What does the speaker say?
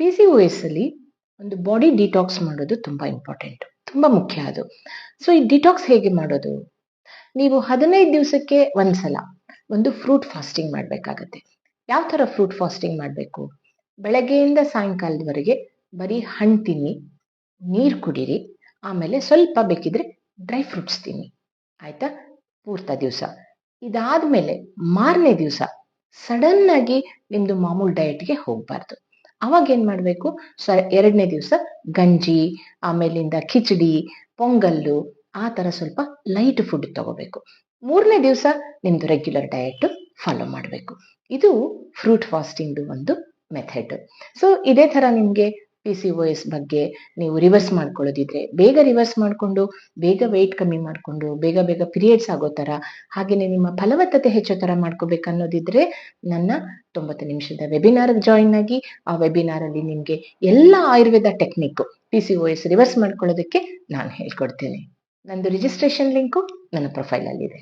P C O S ಅಲ್ಲಿ ಒಂದು body detox ಮಾಡೋದು ತುಂಬಾ ಇಂಪಾರ್ಟೆಂಟ್ ತುಂಬಾ ಮುಖ್ಯ ಅದು. ಸೊ ಈ ಡಿಟಾಕ್ಸ್ ಹೇಗೆ ಮಾಡೋದು? ನೀವು ಹದಿನೈದು ದಿವಸಕ್ಕೆ ಒಂದ್ಸಲ ಒಂದು ಫ್ರೂಟ್ ಫಾಸ್ಟಿಂಗ್ ಮಾಡಬೇಕಾಗತ್ತೆ. ಯಾವ ಥರ ಫ್ರೂಟ್ ಫಾಸ್ಟಿಂಗ್ ಮಾಡಬೇಕು? ಬೆಳಗ್ಗೆಯಿಂದ ಸಾಯಂಕಾಲದವರೆಗೆ ಬರೀ ಹಣ್ಣು ತಿನ್ನಿ, ನೀರು ಕುಡೀರಿ, ಆಮೇಲೆ ಸ್ವಲ್ಪ ಬೇಕಿದ್ರೆ ಡ್ರೈ ಫ್ರೂಟ್ಸ್ ತಿನ್ನಿ. ಆಯ್ತಾ? ಪೂರ್ತ ದಿವಸ. ಇದಾದ್ಮೇಲೆ ಮಾರನೇ ದಿವಸ ಸಡನ್ ಆಗಿ ನಿಮ್ದು ಮಾಮೂಲು ಡಯಟ್ಗೆ ಹೋಗ್ಬಾರ್ದು. ಅವಾಗ ಏನ್ ಮಾಡ್ಬೇಕು? ಸ, ಎರಡನೇ ದಿವಸ ಗಂಜಿ, ಆಮೇಲಿಂದ ಕಿಚಡಿ, ಪೊಂಗಲ್ಲು, ಆ ತರ ಸ್ವಲ್ಪ ಲೈಟ್ ಫುಡ್ ತಗೋಬೇಕು. ಮೂರನೇ ದಿವಸ ನಿಮ್ದು ರೆಗ್ಯುಲರ್ ಡಯಟ್ ಫಾಲೋ ಮಾಡಬೇಕು. ಇದು ಫ್ರೂಟ್ ಫಾಸ್ಟಿಂಗ್ದು ಒಂದು ಮೆಥಡ್ ಸೊ ಇದೇ ತರ ನಿಮ್ಗೆ ಪಿ ಸಿ ಒ ಎಸ್ ಬಗ್ಗೆ ನೀವು ರಿವರ್ಸ್ ಮಾಡ್ಕೊಳ್ಳೋದಿದ್ರೆ ಬೇಗ ರಿವರ್ಸ್ ಮಾಡಿಕೊಂಡು, ಬೇಗ ವೆಯ್ಟ್ ಕಮ್ಮಿ ಮಾಡಿಕೊಂಡು, ಬೇಗ ಬೇಗ ಪೀರಿಯಡ್ಸ್ ಆಗೋ ಥರ ಹಾಗೆಯೇ ನಿಮ್ಮ ಫಲವತ್ತತೆ ಹೆಚ್ಚೋ ಥರ ಮಾಡ್ಕೋಬೇಕನ್ನೋದಿದ್ರೆ ನನ್ನ ತೊಂಬತ್ತು ನಿಮಿಷದ ವೆಬಿನಾರ್ ಜಾಯಿನ್ ಆಗಿ, ಆ ವೆಬಿನಾರ್ ಅಲ್ಲಿ ನಿಮಗೆ ಎಲ್ಲ Ayurveda technique P C O S reverse ಮಾಡ್ಕೊಳ್ಳೋದಕ್ಕೆ ನಾನು ಹೇಳ್ಕೊಡ್ತೇನೆ. ನಂದು ರಿಜಿಸ್ಟ್ರೇಷನ್ ಲಿಂಕು ನನ್ನ ಪ್ರೊಫೈಲಲ್ಲಿದೆ